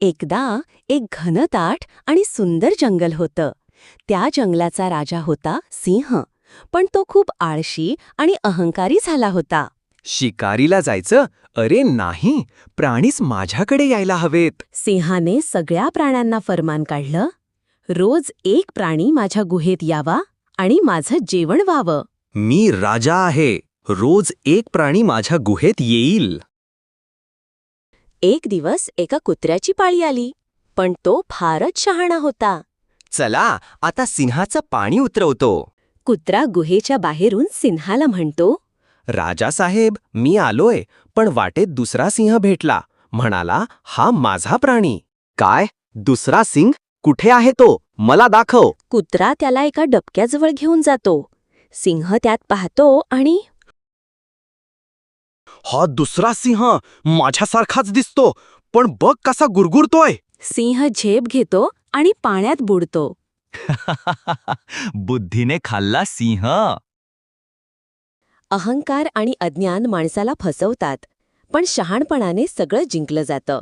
एकदा एक घनदाट आणि सुंदर जंगल होतं. त्या जंगलाचा राजा होता सिंह पण तो खूप आळशी आणि अहंकारी झाला होता. शिकारीला जायचं? अरे नाही प्राणीच माझ्याकडे यायला हवेत. सिंहाने सगळ्या प्राण्यांना फरमान काढलं. रोज एक प्राणी माझ्या गुहेत यावा आणि माझं जेवण व्हावं. मी राजा आहे. रोज एक प्राणी माझ्या गुहेत येईल. एक दिवस एका कुत्र्याची पाळी आली पण तो फारच शहाणा होता. चला आता सिंहाचं पाणी उतरवतो. कुत्रा गुहेच्या बाहेरून सिंहाला म्हणतो राजासाहेब मी आलोय पण वाटेत दुसरा सिंह भेटला. म्हणाला हा माझा प्राणी. काय? दुसरा सिंह? कुठे आहे तो? मला दाखव. कुत्रा त्याला एका डबक्याजवळ घेऊन जातो. सिंह त्यात पाहतो आणि हा दुसरा सिंह माझ्यासारखाच दिसतो पण बघ कसा गुरगुरतोय. सिंह झेप घेतो आणि पाण्यात बुडतो. बुद्धीने खाल्ला सिंह. अहंकार आणि अज्ञान माणसाला फसवतात पण शहाणपणाने सगळं जिंकलं जातं.